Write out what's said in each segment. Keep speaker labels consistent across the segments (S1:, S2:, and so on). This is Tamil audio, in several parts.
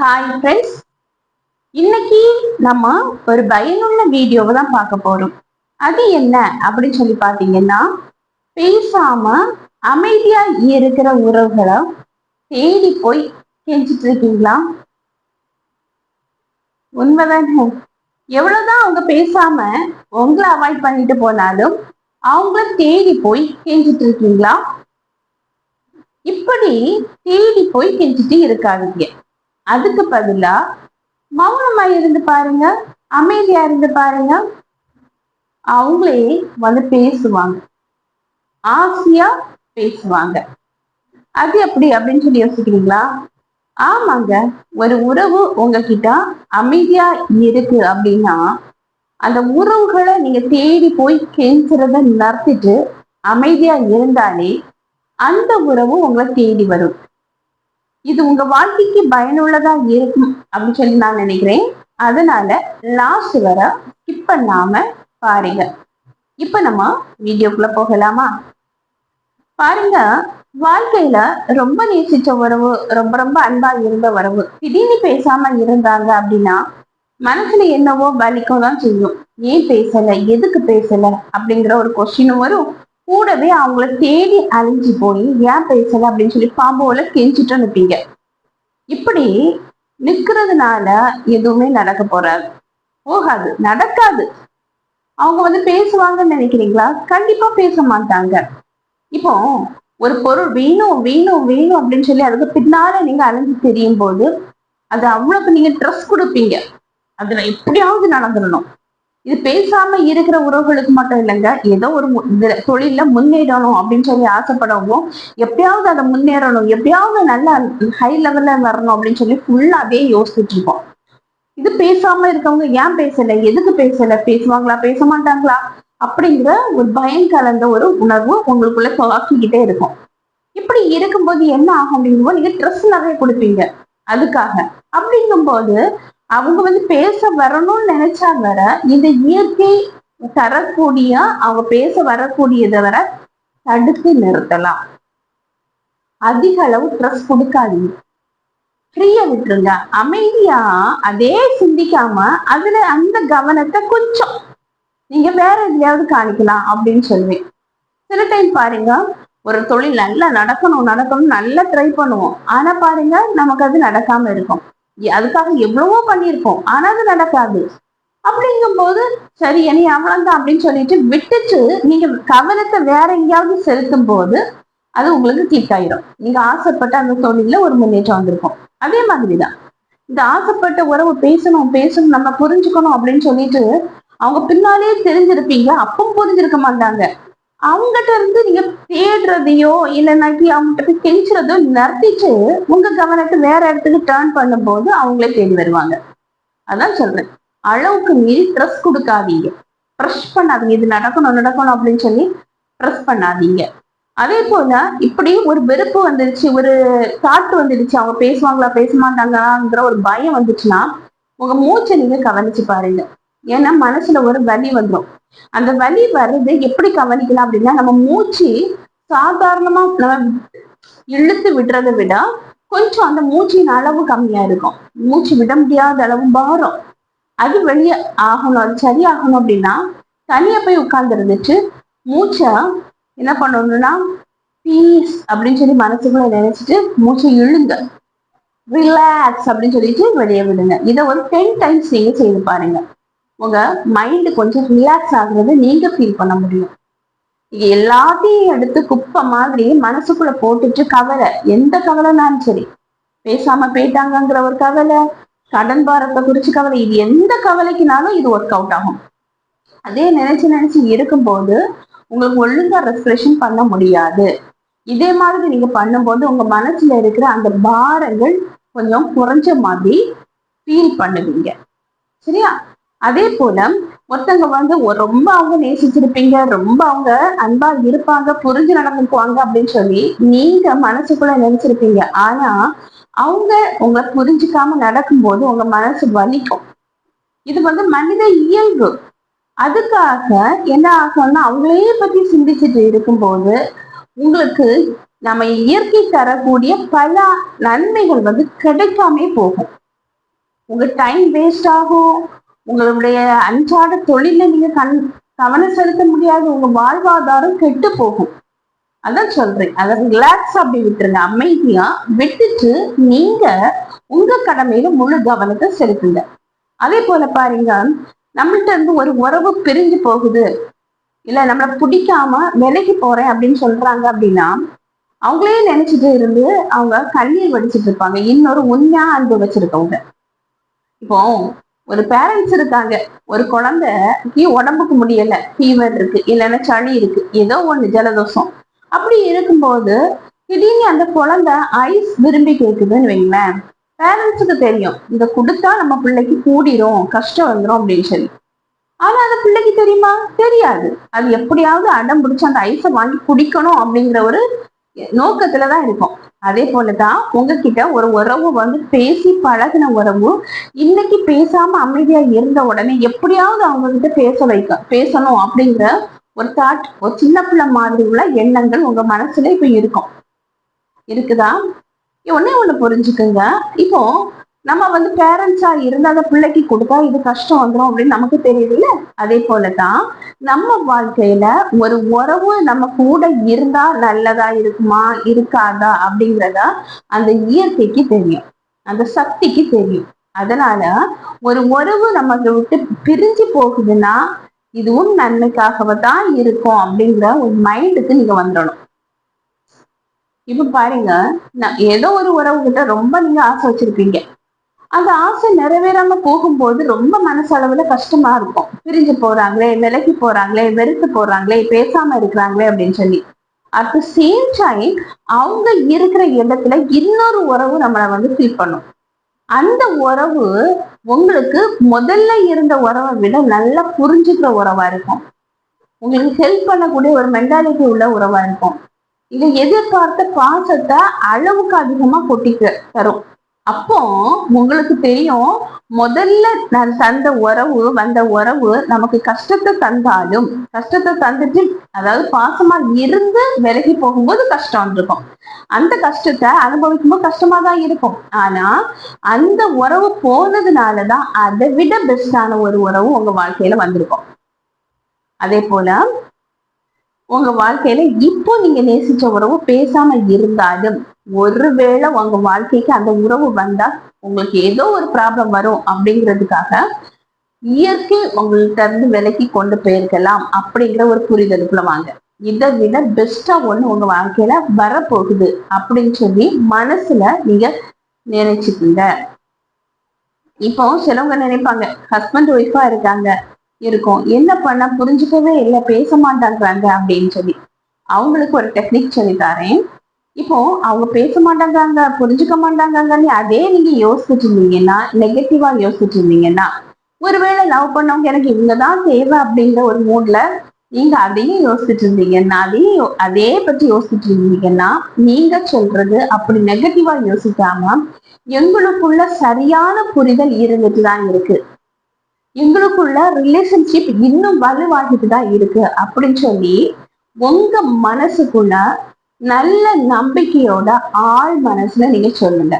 S1: ஹாய் ஃப்ரெண்ட்ஸ் இன்னைக்கு நம்ம ஒரு பயனுள்ள வீடியோவை தான் பார்க்க போறோம். அது என்ன அப்படின்னு சொல்லி பார்த்தீங்கன்னா பேசாம அமைதியா இருக்கிற உறவுகளை தேடி போய் கெஞ்சிட்டு இருக்கீங்களா? உண்மைதானே? எவ்வளவுதான் அவங்க பேசாம உங்களை அவாய்ட் பண்ணிட்டு போனாலும் அவங்கள தேடி போய் கெஞ்சிட்டு இருக்கீங்களா? இப்படி தேடி போய் கெஞ்சிட்டு இருக்காதீங்க. அதுக்கு பதிலா மௌனமா இருந்து பாருங்க அமைதியா இருந்து பாருங்க. அவங்களே வந்து பேசுவாங்க. ஆசையா பேசுவாங்க. அது எப்படி அப்படின்னு சொல்லி யோசிக்கிறீங்களா? ஆமாங்க ஒரு உறவு உங்ககிட்ட அமைதியா இருக்கு அப்படின்னா அந்த உறவுகளை நீங்க தேடி போய் கெஞ்சுறத நிறுத்திட்டு அமைதியா இருந்தாலே அந்த உறவு உங்களை தேடி வரும். இது உங்க வாழ்க்கைக்கு பயனுள்ளதா இருக்கும் அப்படின்னு சொல்லி நான் நினைக்கிறேன். அதனால லாஸ்ட் வர ஸ்கிப் பண்ணாம பாருங்க. இப்ப நம்ம வீடியோக்குள்ள போகலாமா? பாருங்க வாழ்க்கையில ரொம்ப நேசிச்ச உறவு ரொம்ப ரொம்ப அன்பா இருந்த உறவு. திடீர்னு பேசாம இருந்தாங்க அப்படின்னா மனசுல என்னவோ வலிக்கும் தான் செய்யும். ஏன் பேசல? எதுக்கு பேசல? அப்படிங்கிற ஒரு கொஸ்டினும் வரும். கூடவே அவங்கள தேடி அழிஞ்சு போய் ஏன் பேசல அப்படின்னு சொல்லி பாம்போல கெஞ்சிட்டு நிற்பீங்க இப்படி நிக்கிறதுனால எதுவுமே நடக்க போறாது. போகாது நடக்காது. அவங்க வந்து பேசுவாங்கன்னு நினைக்கிறீங்களா? கண்டிப்பா பேச மாட்டாங்க. இப்போ ஒரு பொருள் வேணும் வேணும் வேணும் அப்படின்னு சொல்லி அதுக்கு பின்னால நீங்க அலைஞ்சு தெரியும் போது அது அவ்வளவுக்கு நீங்க ட்ரெஸ் கொடுப்பீங்க. அதுல எப்படியாவது நடந்துடணும். இது பேசாம இருக்கிற உறவுகளுக்கு மட்டும் இல்லைங்க. ஏதோ ஒரு இதுல தொழில முன்னேறணும் அப்படின்னு சொல்லி ஆசைப்படவும் எப்பயாவது அதை முன்னேறணும் எப்பயாவது நல்ல ஹை லெவல்ல வரணும் அப்படின்னு சொல்லி ஃபுல்லாவே யோசிச்சுட்டு இருக்கோம். இது பேசாம இருக்கவங்க ஏன் பேசல? எதுக்கு பேசல? பேசுவாங்களா? பேச மாட்டாங்களா? அப்படிங்கிற ஒரு பயம் கலந்த ஒரு உணர்வு உங்களுக்குள்ள தாக்கிக்கிட்டே இருக்கும். இப்படி இருக்கும்போது என்ன ஆகும் அப்படிங்கும்போது நீங்க ட்ரெஸ் நிறைய கொடுப்பீங்க. அதுக்காக. அப்படிங்கும்போது அவங்க வந்து பேச வரணும்னு நினைச்சா வர இந்த இயற்கை தரக்கூடிய அவங்க பேச வரக்கூடியதை வர தடுத்து நிறுத்தலாம். அதிக அளவு ட்ரெஸ் கொடுக்காதீங்க. ஃப்ரீயா விட்டுருங்க. அமைதியா அதே சிந்திக்காம அதுல அந்த கவனத்தை கொஞ்சம். நீங்க வேற எதையாவது காணிக்கலாம் அப்படின்னு சொல்லுவேன். சில டைம் பாருங்க ஒரு தொழில் நல்லா நடக்கணும் நடக்கணும் நல்லா ட்ரை பண்ணுவோம். ஆனா பாருங்க நமக்கு அது நடக்காம இருக்கும். அதுக்காக எவ்வளவோ பண்ணியிருக்கோம். ஆனா அது நடக்காது. அப்படிங்கும்போது சரி இனி அவ்வளவுதான் அப்படின்னு சொல்லிட்டு விட்டுட்டு நீங்க கவனத்தை வேற எங்கேயாவது செலுத்தும் போது அது உங்களுக்கு கிளிக் ஆயிரும். நீங்க ஆசைப்பட்ட அந்த தொழில ஒரு முன்னேற்றம் வந்திருக்கும். அதே மாதிரிதான். இந்த ஆசைப்பட்ட உறவு பேசணும் பேசணும் நம்ம புரிஞ்சுக்கணும் அப்படின்னு சொல்லிட்டு அவங்க பின்னாலே தெரிஞ்சிருப்பீங்க. அப்பவும் புரிஞ்சிருக்க மாட்டாங்க. அவங்ககிட்ட இருந்து நீங்க தேடுறதையோ இல்லைனாக்கி அவங்ககிட்ட போய் கெஞ்சுறதோ நிறுத்திட்டு உங்க கவனத்தை வேற இடத்துக்கு டேர்ன் பண்ணும்போது அவங்களே தேடி வருவாங்க. அதான் சொல்றேன். அளவுக்கு மீறி ட்ரெஸ் கொடுக்காதீங்க. ப்ரெஷ் பண்ணாதீங்க. இது நடக்கணும் நடக்கணும் அப்படின்னு சொல்லி ப்ரெஸ் பண்ணாதீங்க. அதே போல இப்படி ஒரு வெறுப்பு வந்துருச்சு ஒரு தாட்டு வந்துடுச்சு அவங்க பேசுவாங்களா பேச மாட்டாங்களாங்கிற ஒரு பயம் வந்துச்சுன்னா உங்க மூச்சை நீங்க கவனிச்சு பாருங்க. ஏன்னா மனசுல ஒரு வலி வந்துடும் அந்த வலி வர்றது எப்படி கவனிக்கலாம் அப்படின்னா நம்ம மூச்சு சாதாரணமா நம்ம இழுத்து விடுறதை விட கொஞ்சம் அந்த மூச்சின் அளவு கம்மியா இருக்கும். மூச்சு விட முடியாத அளவு பாரம் அது வெளியே ஆகணும் அது சரியாகணும் அப்படின்னா தனியா போய் உட்கார்ந்து இருந்துட்டு மூச்சை என்ன பண்ணணும்னா பீஸ் அப்படின்னு சொல்லி மனசுக்குள்ள நினைச்சிட்டு மூச்சை இழுங்க. ரிலாக்ஸ் அப்படின்னு சொல்லிட்டு வெளியே விடுங்க. இதை ஒரு டென் டைம்ஸ் நீங்க செய்து பாருங்க. உங்க மைண்ட் கொஞ்சம் ரிலாக்ஸ் ஆகுறது நீங்க ஃபீல் பண்ண முடியும். இது எல்லாத்தையும் எடுத்து குப்பை மாதிரி மனசுக்குள்ள போட்டுட்டு கவலை. எந்த கவலைனாலும் சரி. பேசாம போயிட்டாங்கங்கிற ஒரு கவலை கடன் பாரத்தை குறிச்சு கவலை இது எந்த கவலைக்குனாலும் இது ஒர்க் அவுட் ஆகும். அதே நினைச்சு நினைச்சு இருக்கும்போது உங்களுக்கு ஒழுங்கா ரெஃப்ரெஷன் பண்ண முடியாது. இதே மாதிரி நீங்க பண்ணும்போது உங்க மனசுல இருக்கிற அந்த பாரங்கள் கொஞ்சம் குறைஞ்ச மாதிரி ஃபீல் பண்ணுவீங்க. சரியா? அதே போல ஒருத்தங்க வந்து ரொம்ப அவங்க நேசிச்சிருப்பீங்க ரொம்ப அவங்க அன்பா இருப்பாங்க புரிஞ்சு நடந்துக்குவாங்க அப்படின்னு சொல்லி நீங்க மனசுக்குள்ள நினைச்சிருப்பீங்க. ஆனா அவங்க உங்களை புரிஞ்சுக்காம நடக்கும்போது உங்க மனசு வலிக்கும். இது வந்து மனித இயல்பு. அதுக்காக என்ன ஆகும்னா அவங்களே பத்தி சிந்திச்சுட்டு இருக்கும்போது உங்களுக்கு நம்ம இயற்கை தரக்கூடிய பல நன்மைகள் வந்து கிடைக்காமே போகும். உங்க டைம் வேஸ்ட் ஆகும். உங்களுடைய அன்றாட தொழில நீங்க கண் கவனம் செலுத்த முடியாது உங்க வாழ்வாதாரம் கெட்டு போகும் அதான் சொல்றேன். அதை ரிலாக்ஸ் அப்படி விட்டுருங்க. அமைதியா விட்டுட்டு நீங்க உங்க கடமையில முழு கவனத்தை செலுத்துங்க. அதே போல பாருங்க நம்மள்ட்ட இருந்து ஒரு உறவு பிரிஞ்சு போகுது. இல்ல நம்மளை பிடிக்காம விலைக்கு போறேன் அப்படின்னு சொல்றாங்க அப்படின்னா அவங்களே நினைச்சிட்டு இருந்து அவங்க கண்ணீர் வடிச்சிட்டு இருப்பாங்க. இன்னொரு உண்மையா அன்பு வச்சிருக்கவங்க. இப்போ ஒரு பேரண்ட்ஸ் இருக்காங்க. ஒரு குழந்தைக்கு உடம்புக்கு முடியல ஃபீவர் இருக்கு இல்லைன்னா சளி இருக்கு ஏதோ ஒண்ணு ஜலதோஷம். அப்படி இருக்கும்போது திடீர்னு அந்த குழந்தை ஐஸ் விரும்பி கேக்குதுன்னு வைங்களேன். பேரண்ட்ஸுக்கு தெரியும் இதை கொடுத்தா நம்ம பிள்ளைக்கு கூடிரும் கஷ்டம் வந்துடும் அப்படின்னு சொல்லி. ஆனா அந்த பிள்ளைக்கு தெரியுமா? தெரியாது. அது எப்படியாவது அடம் பிடிச்சி அந்த ஐஸை வாங்கி குடிக்கணும் அப்படிங்கிற ஒரு நோக்கத்துலதான் இருக்கும். அதே போலதான் உங்ககிட்ட ஒரு உறவு வந்து பேசி பழகின உறவு இன்னைக்கு பேசாம அமைதியா இருந்த உடனே எப்படியாவது அவங்க கிட்ட பேச வைக்க பேசணும் அப்படிங்கிற ஒரு தாட் ஒரு சின்ன பிள்ளை மாதிரி உள்ள எண்ணங்கள் உங்க மனசுல இப்ப இருக்கும். இருக்குதா? ஒன்னே ஒண்ணு புரிஞ்சுக்குங்க. இப்போ நம்ம வந்து பேரண்ட்ஸா இருந்து அதை பிள்ளைக்கு கொடுத்தா இது கஷ்டம் வந்துடும் அப்படின்னு நமக்கு தெரியுதுல்ல? அதே போலதான் நம்ம வாழ்க்கையில ஒரு உறவு நம்ம கூட இருந்தா நல்லதா இருக்குமா இருக்காதா அப்படிங்கிறத அந்த இயற்கைக்கு தெரியும். அந்த சக்திக்கு தெரியும். அதனால ஒரு உறவு நமக்கு விட்டு பிரிஞ்சு போகுதுன்னா இதுவும் நன்மைக்காகவே தான் இருக்கும் அப்படிங்கிற ஒரு மைண்டுக்கு நீங்க வந்துடணும். இப்ப பாருங்க ஏதோ ஒரு உறவு கிட்ட ரொம்ப நீங்க ஆசை வச்சிருப்பீங்க. அந்த ஆசை நிறைவேறாம போகும்போது ரொம்ப மனசளவுல கஷ்டமா இருக்கும். பிரிஞ்சு போறாங்களே விலகி போறாங்களே வெறுத்து போறாங்களே பேசாம இருக்கிறாங்களே அப்படின்னு சொல்லி. அட் த சேம் டைம் அவங்க இருக்கிற இடத்துல இன்னொரு உறவு நம்மளை வந்து ஃபீல் பண்ணும். அந்த உறவு உங்களுக்கு முதல்ல இருந்த உறவை விட நல்லா புரிஞ்சுக்கிற உறவா இருக்கும். உங்களுக்கு ஹெல்ப் பண்ணக்கூடிய ஒரு மென்டாலிட்டி உள்ள உறவா இருக்கும். இது எதிர்பார்த்த பாசத்தை அளவுக்கு அதிகமா கொட்டிக்க தரும். அப்போ உங்களுக்கு தெரியும் முதல்ல நான் தந்த உறவு வந்த உறவு நமக்கு கஷ்டத்தை தந்தாலும் கஷ்டத்தை தந்துட்டு அதாவது பாசமா இருந்து விலகி போகும்போது கஷ்டம் இருக்கும். அந்த கஷ்டத்தை அனுபவிக்கும் போது கஷ்டமா தான் இருக்கும். ஆனா அந்த உறவு போனதுனாலதான் அதை விட பெஸ்டான ஒரு உறவு உங்க வாழ்க்கையில வந்திருக்கும். அதே போல உங்க வாழ்க்கையில இப்போ நீங்க நேசிச்ச உறவு பேசாம இருந்தாலும் ஒருவேளை உங்க வாழ்க்கைக்கு அந்த உறவு வந்தா உங்களுக்கு ஏதோ ஒரு ப்ராப்ளம் வரும் அப்படிங்கிறதுக்காக இயற்கை உங்கள்கிட்ட இருந்து விலக்கி கொண்டு போயிருக்கலாம் அப்படிங்கிற ஒரு புரிதலுக்குள்ள வாங்க. இதை விட பெஸ்டா ஒண்ணு உங்க வாழ்க்கையில வரப்போகுது அப்படின்னு சொல்லி மனசுல நீங்க நினைச்சுக்கீங்க. இப்போ சிலவங்க நினைப்பாங்க ஹஸ்பண்ட் ஒய்ஃபா இருக்காங்க. இருக்கும். என்ன பண்ண புரிஞ்சுக்கவே இல்லை பேச மாட்டாங்கிறாங்க அப்படின்னு சொல்லி. அவங்களுக்கு ஒரு டெக்னிக் சொல்லி தரேன். இப்போ அவங்க பேச மாட்டாங்க புரிஞ்சுக்க மாட்டாங்கன்னு அதே நீங்க யோசிச்சுட்டு இருந்தீங்கன்னா நெகட்டிவா யோசிச்சுட்டு இருந்தீங்கன்னா ஒருவேளை லவ் பண்ணவங்க எனக்கு இவங்கதான் தேவை அப்படிங்கிற ஒரு மூட்ல நீங்க அதையும் யோசிச்சுட்டு இருந்தீங்கன்னா அதையும் அதே பற்றி யோசிச்சுட்டு இருந்தீங்கன்னா நீங்க சொல்றது அப்படி நெகட்டிவா யோசிக்காம எங்களுக்குள்ள சரியான புரிதல் இருந்துட்டு தான் இருக்கு. எங்களுக்குள்ள ரிலேஷன்ஷிப் இன்னும் வலுவாகிட்டு தான் இருக்கு அப்படின்னு சொல்லி உங்க மனசுக்குள்ள நல்ல நம்பிக்கையோட ஆள் மனசுல நீங்க சொல்லுங்க.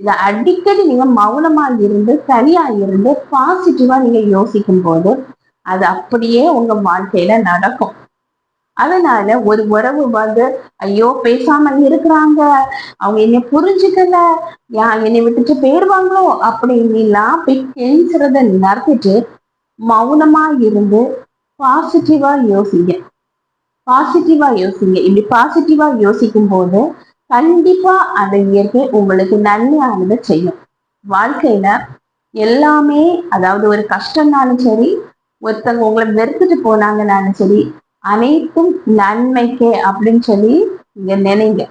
S1: இதை அடிக்கடி நீங்க மௌனமா இருந்து தனியா இருந்து பாசிட்டிவா நீங்க யோசிக்கும் போது அது அப்படியே உங்க வாழ்க்கையில நடக்கும். அதனால ஒரு உறவு வந்து ஐயோ பேசாமல் இருக்கிறாங்க. அவங்க என்னை புரிஞ்சுக்கல. யா என்னை விட்டுட்டு போயிருவாங்களோ அப்படின்லாம் போய் கெஞ்சுறத நடத்திட்டு மௌனமா இருந்து பாசிட்டிவா யோசிங்க. பாசிட்டிவா யோசிங்க. இப்படி பாசிட்டிவா யோசிக்கும் போது கண்டிப்பா அந்த இயற்கை உங்களுக்கு நன்மையானதை செய்யும். வாழ்க்கையில எல்லாமே அதாவது ஒரு கஷ்டம்னாலும் சரி ஒருத்தவங்க உங்களை வெறுத்துட்டு போனாங்கனாலும் சரி அனைத்தும் நன்மைக்கே அப்படின்னு சொல்லி நீங்க நினைங்க.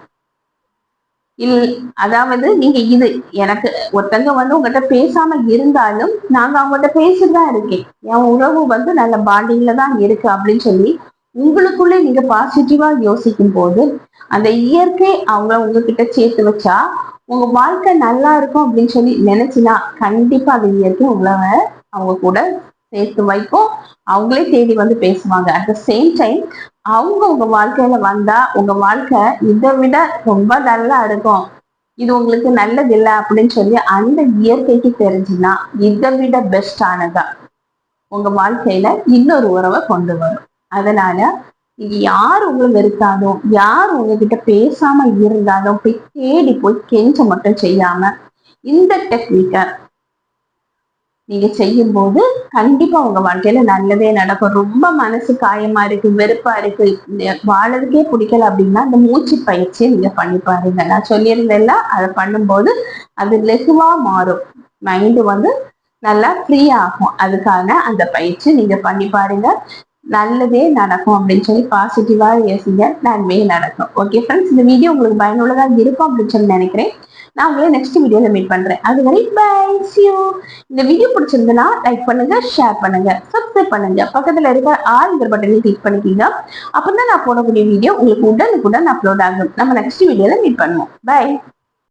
S1: இல் அதாவது நீங்க இது எனக்கு ஒருத்தங்க வந்து உங்ககிட்ட பேசாம இருந்தாலும் நாங்க அவங்ககிட்ட பேசிட்டுதான் இருக்கேன். என் உறவு வந்து நல்ல பாண்டிங்ல தான் இருக்கு அப்படின்னு சொல்லி உங்களுக்குள்ளே நீங்க பாசிட்டிவா யோசிக்கும் போது அந்த இயற்கை அவங்க உங்ககிட்ட சேர்த்து வச்சா உங்க வாழ்க்கை நல்லா இருக்கும் அப்படின்னு சொல்லி நினைச்சுனா கண்டிப்பா அந்த இயற்கை உங்களை அவங்க கூட சேர்த்து வைக்கும் அவங்களே தேடி வந்து பேசுவாங்க. அட் த சேம் டைம் அவங்க உங்க வாழ்க்கையில வந்தா உங்க வாழ்க்கை இதை விட ரொம்ப நல்லா இருக்கும். இது உங்களுக்கு நல்லது இல்லை அப்படின்னு சொல்லி அந்த இயற்கைக்கு தெரிஞ்சுன்னா இதை விட பெஸ்டானதா உங்க வாழ்க்கையில இன்னொரு உறவை கொண்டு வரும். அதனால இது யார் உங்களை வெறுத்தாலும் யார் உங்ககிட்ட பேசாம இருந்தாலும் போய் தேடி போய் கெஞ்ச மட்டும் செய்யாம இந்த டெக்னிக்கை நீங்க செய்யும் போது கண்டிப்பா உங்க வாழ்க்கையில நல்லதே நடக்கும். ரொம்ப மனசு காயமா இருக்கு வெறுப்பா இருக்கு. வாழறதுக்கே பிடிக்கல அப்படின்னா அந்த மூச்சு பயிற்சியை நீங்க பண்ணி பாருங்க. நான் சொல்லியிருந்தேன்ல அதை பண்ணும்போது அது லெகுவா மாறும். மைண்டு வந்து நல்லா ஃப்ரீ ஆகும். அதுக்கான அந்த பயிற்சி நீங்க பண்ணி பாருங்க. நல்லதே நடக்கும் அப்படின்னு சொல்லி பாசிட்டிவா யோசிங்க. நன்மையே நடக்கும். ஓகே ஃப்ரெண்ட்ஸ் இந்த வீடியோ உங்களுக்கு பயனுள்ளதாக இருக்கும் அப்படின்னு சொல்லி நினைக்கிறேன். நான் உங்களை நெக்ஸ்ட் வீடியோல மீட் பண்றேன். அது வரை பை யூ இந்த வீடியோ பிடிச்சிருந்தனா லைக் பண்ணுங்க ஷேர் பண்ணுங்க சப்ஸ்கிரைப் பண்ணுங்க. பக்கத்துல இருக்க இந்த பட்டனை கிளிக் பண்ணிக்கிங்க அப்பதான் நான் போடக்கூடிய வீடியோ உங்களுக்கு உடனுக்குடன் அப்லோட் ஆகும். நம்ம நெக்ஸ்ட் வீடியோல மீட் பண்ணுவோம். பை